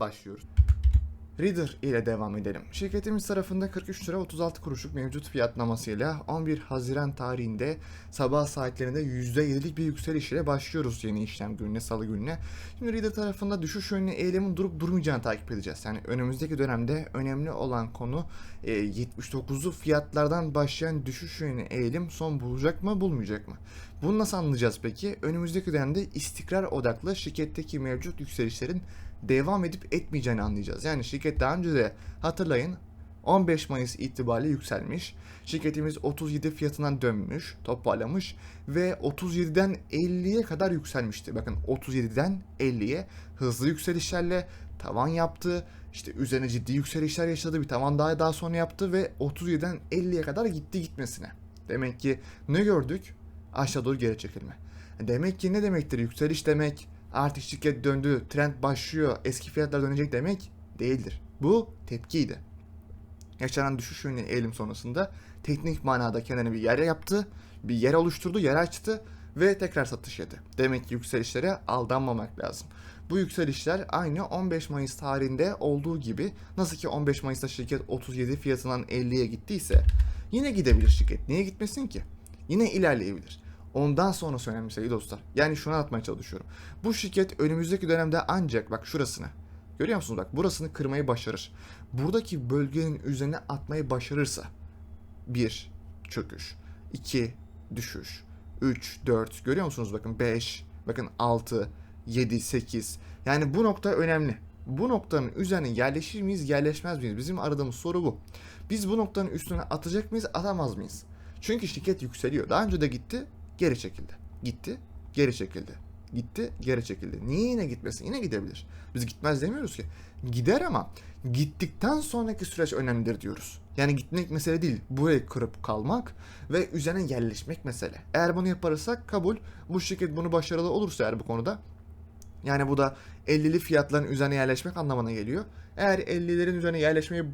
başlıyoruz. Reader ile devam edelim. Şirketimiz tarafında 43 lira 36 kuruşluk mevcut fiyatlamasıyla 11 Haziran tarihinde sabah saatlerinde %7'lik bir yükseliş ile başlıyoruz yeni işlem gününe, salı gününe. Şimdi Reader tarafında düşüş yönlü eğilimin durup durmayacağını takip edeceğiz. Yani önümüzdeki dönemde önemli olan konu e, 79'lu fiyatlardan başlayan düşüş yönlü eğilim son bulacak mı bulmayacak mı? Bunu nasıl anlayacağız peki? Önümüzdeki dönemde istikrar odaklı şirketteki mevcut yükselişlerin devam edip etmeyeceğini anlayacağız. Yani şirket daha önce de hatırlayın 15 Mayıs itibariyle yükselmiş. Şirketimiz 37 fiyatından dönmüş, toparlamış ve 37'den 50'ye kadar yükselmişti. Bakın 37'den 50'ye hızlı yükselişlerle tavan yaptı. İşte üzerine ciddi yükselişler yaşadı. Bir tavan daha daha sonra yaptı ve 37'den 50'ye kadar gitti gitmesine. Demek ki ne gördük? Aşağı doğru geri çekilme. Demek ki ne demektir yükseliş demek? Artık şirket döndü, trend başlıyor, eski fiyatlar dönecek demek değildir. Bu tepkiydi. Yaşanan düşüş yönlü eğilim sonrasında teknik manada kendine bir yer yaptı, bir yer oluşturdu, yer açtı ve tekrar satış yedi. Demek ki yükselişlere aldanmamak lazım. Bu yükselişler aynı 15 Mayıs tarihinde olduğu gibi nasıl ki 15 Mayıs'ta şirket 37 fiyatından 50'ye gittiyse yine gidebilir şirket. Niye gitmesin ki? Yine ilerleyebilir. Ondan sonrası önemli sevgili dostlar. Yani şunu anlatmaya çalışıyorum. Bu şirket önümüzdeki dönemde ancak bak şurasını. Görüyor musunuz bak burasını kırmayı başarır. Buradaki bölgenin üzerine atmayı başarırsa 1 çöküş, 2 düşüş, 3 4 görüyor musunuz bakın 5 bakın 6 7 8 yani bu nokta önemli. Bu noktanın üzerine yerleşir miyiz yerleşmez miyiz? Bizim aradığımız soru bu. Biz bu noktanın üstüne atacak mıyız atamaz mıyız? Çünkü şirket yükseliyor. Daha önce de gitti geri çekildi. Gitti, geri çekildi. Gitti, geri çekildi. Niye yine gitmesin? Yine gidebilir. Biz gitmez demiyoruz ki. Gider ama gittikten sonraki süreç önemlidir diyoruz. Yani gitmek mesele değil. Burayı kırıp kalmak ve üzerine yerleşmek mesele. Eğer bunu yaparsak kabul. Bu şirket bunu başarılı olursa eğer bu konuda yani bu da 50'li fiyatların üzerine yerleşmek anlamına geliyor. Eğer 50'lerin üzerine yerleşmeyi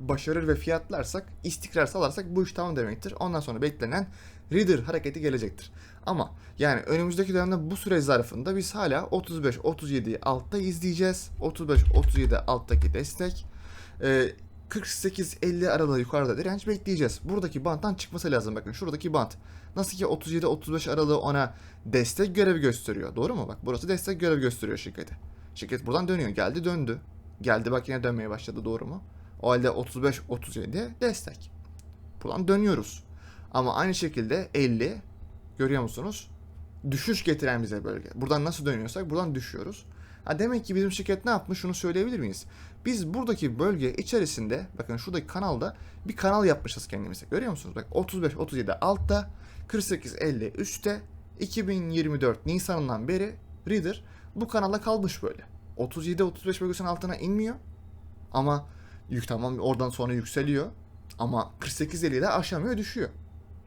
başarır ve fiyatlarsak, istikrar sağlarsak bu iş tamam demektir. Ondan sonra beklenen Reader hareketi gelecektir. Ama yani önümüzdeki dönemde bu süre zarfında biz hala 35-37'yi altta izleyeceğiz. 35-37 alttaki destek. Ee, 48-50 arada yukarıda direnç bekleyeceğiz. Buradaki banttan çıkması lazım. Bakın şuradaki bant. Nasıl ki 37-35 aralığı ona destek görevi gösteriyor. Doğru mu? Bak burası destek görevi gösteriyor şirkete. Şirket buradan dönüyor. Geldi döndü. Geldi bak yine dönmeye başladı. Doğru mu? O halde 35-37 destek. Buradan dönüyoruz. Ama aynı şekilde 50 görüyor musunuz? Düşüş getiren bize bölge. Buradan nasıl dönüyorsak buradan düşüyoruz. Ha demek ki bizim şirket ne yapmış şunu söyleyebilir miyiz? Biz buradaki bölge içerisinde bakın şuradaki kanalda bir kanal yapmışız kendimize. Görüyor musunuz? Bak 35 37 altta, 48 50 üstte. 2024 Nisan'ından beri Reader bu kanala kalmış böyle. 37 35 bölgesinin altına inmiyor. Ama yük tamam oradan sonra yükseliyor. Ama 48 50'de aşamıyor düşüyor.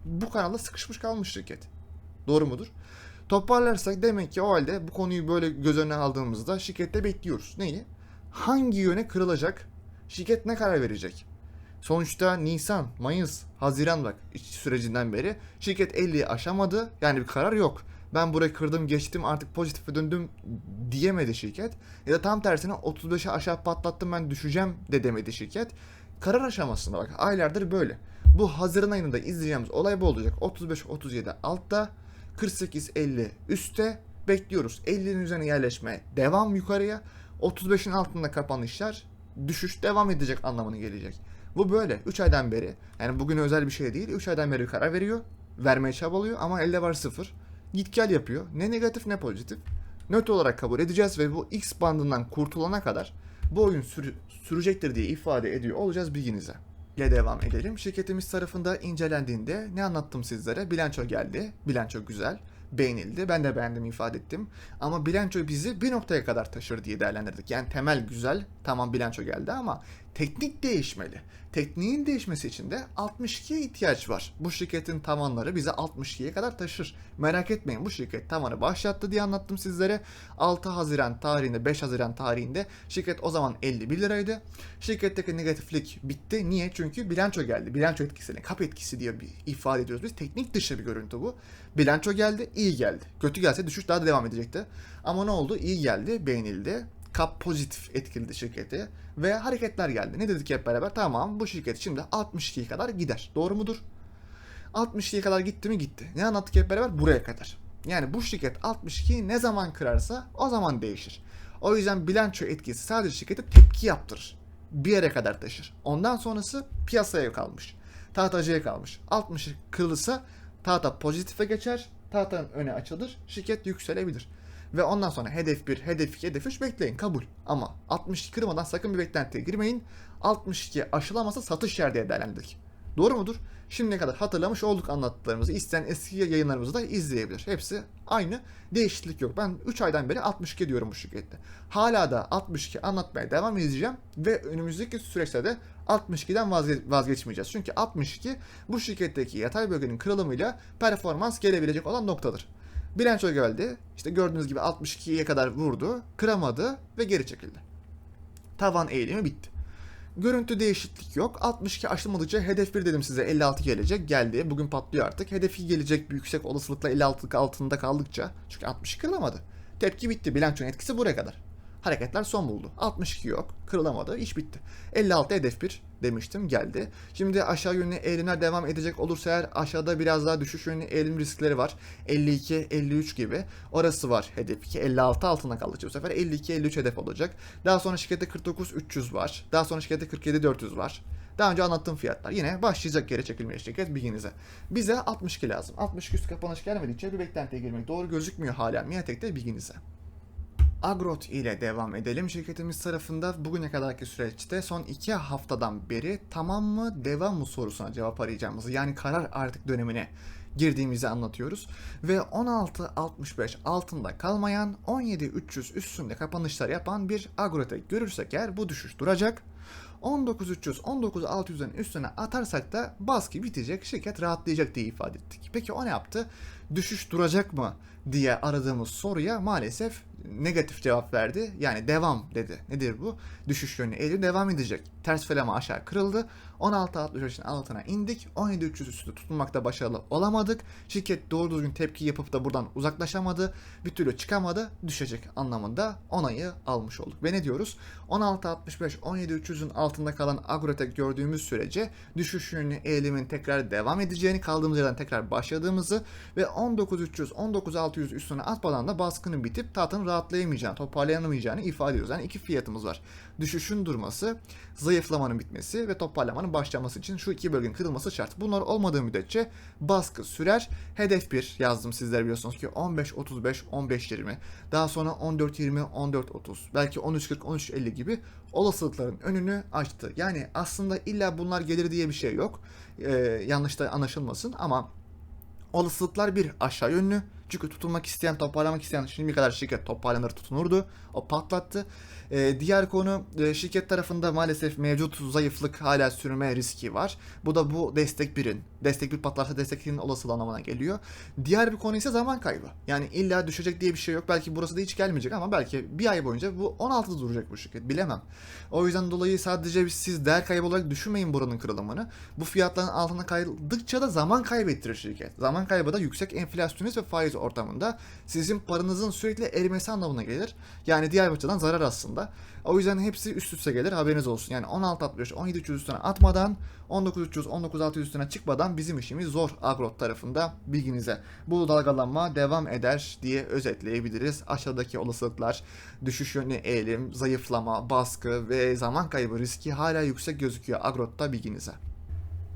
Bu kanalda sıkışmış kalmış şirket. Doğru mudur? Toparlarsak demek ki o halde bu konuyu böyle göz önüne aldığımızda şirkette bekliyoruz. Neyi? Hangi yöne kırılacak? Şirket ne karar verecek? Sonuçta Nisan, Mayıs, Haziran bak iç sürecinden beri şirket 50'yi aşamadı. Yani bir karar yok. Ben burayı kırdım geçtim artık pozitife döndüm diyemedi şirket. Ya da tam tersine 35'e aşağı patlattım ben düşeceğim de demedi şirket. Karar aşamasında bak aylardır böyle. Bu Haziran ayında izleyeceğimiz olay bu olacak. 35-37 altta, 48-50 üstte bekliyoruz. 50'nin üzerine yerleşmeye devam yukarıya. 35'in altında kapanışlar düşüş devam edecek anlamına gelecek. Bu böyle 3 aydan beri yani bugün özel bir şey değil 3 aydan beri karar veriyor. Vermeye çabalıyor ama elde var sıfır. Git gel yapıyor. Ne negatif ne pozitif. Nötr olarak kabul edeceğiz ve bu X bandından kurtulana kadar bu oyun sürü- sürecektir diye ifade ediyor olacağız bilginize. ile devam edelim. Şirketimiz tarafında incelendiğinde ne anlattım sizlere? Bilanço geldi. Bilanço güzel. Beğenildi. Ben de beğendim ifade ettim. Ama bilanço bizi bir noktaya kadar taşır diye değerlendirdik. Yani temel güzel tamam bilanço geldi ama teknik değişmeli. Tekniğin değişmesi için de 62'ye ihtiyaç var. Bu şirketin tavanları bize 62'ye kadar taşır. Merak etmeyin bu şirket tavanı başlattı diye anlattım sizlere. 6 Haziran tarihinde 5 Haziran tarihinde şirket o zaman 51 liraydı. Şirketteki negatiflik bitti. Niye? Çünkü bilanço geldi. Bilanço etkisini, kap etkisi diye bir ifade ediyoruz biz. Teknik dışı bir görüntü bu. Bilanço geldi, iyi geldi. Kötü gelse düşüş daha da devam edecekti. Ama ne oldu? İyi geldi, beğenildi. Kap pozitif etkiledi şirketi ve hareketler geldi. Ne dedik hep beraber? Tamam bu şirket şimdi 62'ye kadar gider. Doğru mudur? 62'ye kadar gitti mi gitti. Ne anlattık hep beraber? Buraya kadar. Yani bu şirket 62'yi ne zaman kırarsa o zaman değişir. O yüzden bilanço etkisi sadece şirkete tepki yaptırır. Bir yere kadar taşır. Ondan sonrası piyasaya kalmış. Tahtacıya kalmış. 60 kırılırsa tahta pozitife geçer. Tahtanın öne açılır. Şirket yükselebilir. Ve ondan sonra hedef 1, hedef 2, hedef 3 bekleyin kabul. Ama 62 kırmadan sakın bir beklentiye girmeyin. 62 aşılamasa satış yer diye değerlendirdik. Doğru mudur? Şimdiye kadar hatırlamış olduk anlattıklarımızı. İsteyen eski yayınlarımızı da izleyebilir. Hepsi aynı. Değişiklik yok. Ben 3 aydan beri 62 diyorum bu şirkette. Hala da 62 anlatmaya devam edeceğim. Ve önümüzdeki süreçte de 62'den vazge- vazgeçmeyeceğiz. Çünkü 62 bu şirketteki yatay bölgenin kırılımıyla performans gelebilecek olan noktadır. Bilanço geldi. İşte gördüğünüz gibi 62'ye kadar vurdu. Kıramadı ve geri çekildi. Tavan eğilimi bitti. Görüntü değişiklik yok. 62 aşılmadıkça hedef 1 dedim size 56 gelecek. Geldi. Bugün patlıyor artık. Hedefi gelecek bir yüksek olasılıkla 56 altında kaldıkça. Çünkü 60 kırılamadı. Tepki bitti. Bilançonun etkisi buraya kadar. Hareketler son buldu. 62 yok. Kırılamadı. iş bitti. 56 hedef 1 demiştim geldi. Şimdi aşağı yönlü eğilimler devam edecek olursa eğer aşağıda biraz daha düşüş yönlü eğilim riskleri var. 52, 53 gibi. Orası var hedef 2. 56 altında kaldıkça bu sefer 52, 53 hedef olacak. Daha sonra şirkette 49, 300 var. Daha sonra şirkette 47, 400 var. Daha önce anlattığım fiyatlar. Yine başlayacak geri çekilmeye şirket bilginize. Bize 62 lazım. 62 üstü kapanış gelmedikçe bir beklentiye girmek doğru gözükmüyor hala. Miatek'te bilginize. Agrot ile devam edelim. Şirketimiz tarafında bugüne kadarki süreçte son iki haftadan beri tamam mı devam mı sorusuna cevap arayacağımızı yani karar artık dönemine girdiğimizi anlatıyoruz. Ve 16.65 altında kalmayan 17.300 üstünde kapanışlar yapan bir Agrot'e görürsek eğer bu düşüş duracak. 19.300, 19.600'ün üstüne atarsak da baskı bitecek, şirket rahatlayacak diye ifade ettik. Peki o ne yaptı? Düşüş duracak mı diye aradığımız soruya maalesef negatif cevap verdi. Yani devam dedi. Nedir bu? Düşüş yönü eğilim devam edecek. Ters felama aşağı kırıldı. 16.65'in altına indik. 17.300 üstü tutunmakta başarılı olamadık. Şirket doğru düzgün tepki yapıp da buradan uzaklaşamadı. Bir türlü çıkamadı. Düşecek anlamında onayı almış olduk. Ve ne diyoruz? 16.65 17.300'ün altında kalan Agrotek gördüğümüz sürece düşüş yönlü eğilimin tekrar devam edeceğini kaldığımız yerden tekrar başladığımızı ve 19.300 19.600 üstüne atmadan da baskının bitip tahtanın rahatlayamayacağını, toparlayamayacağını ifade ediyoruz. Yani iki fiyatımız var. Düşüşün durması, zayıflamanın bitmesi ve toparlamanın başlaması için şu iki bölgenin kırılması şart. Bunlar olmadığı müddetçe baskı sürer. Hedef 1 yazdım sizler biliyorsunuz ki 15.35, 15.20. Daha sonra 14.20, 14.30. Belki 13.40, 13.50 gibi olasılıkların önünü açtı. Yani aslında illa bunlar gelir diye bir şey yok. Ee, yanlış da anlaşılmasın ama olasılıklar bir aşağı yönlü. Çünkü tutulmak isteyen, toparlamak isteyen şimdi kadar şirket toparlanır tutunurdu. O patlattı. Ee, diğer konu e, şirket tarafında maalesef mevcut zayıflık hala sürme riski var. Bu da bu destek birin. Destek bir patlarsa destek birinin olasılığı anlamına geliyor. Diğer bir konu ise zaman kaybı. Yani illa düşecek diye bir şey yok. Belki burası da hiç gelmeyecek ama belki bir ay boyunca bu 16'da duracak bu şirket. Bilemem. O yüzden dolayı sadece siz değer kaybı olarak düşünmeyin buranın kırılımını. Bu fiyatların altına kayıldıkça da zaman kaybettirir şirket. Zaman kaybı da yüksek enflasyonist ve faiz ortamında sizin paranızın sürekli erimesi anlamına gelir. Yani diğer bir açıdan zarar aslında. O yüzden hepsi üst üste gelir haberiniz olsun. Yani 16.65, 17.300 üstüne atmadan 19.300, 19.600 üstüne çıkmadan bizim işimiz zor Agrot tarafında bilginize. Bu dalgalanma devam eder diye özetleyebiliriz. Aşağıdaki olasılıklar düşüş yönlü eğilim, zayıflama, baskı ve zaman kaybı riski hala yüksek gözüküyor Agrot'ta bilginize.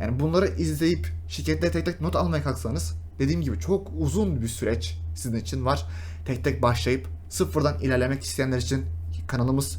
Yani bunları izleyip şirketle tek tek not almaya kalksanız dediğim gibi çok uzun bir süreç sizin için var. Tek tek başlayıp sıfırdan ilerlemek isteyenler için kanalımız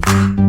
Bye.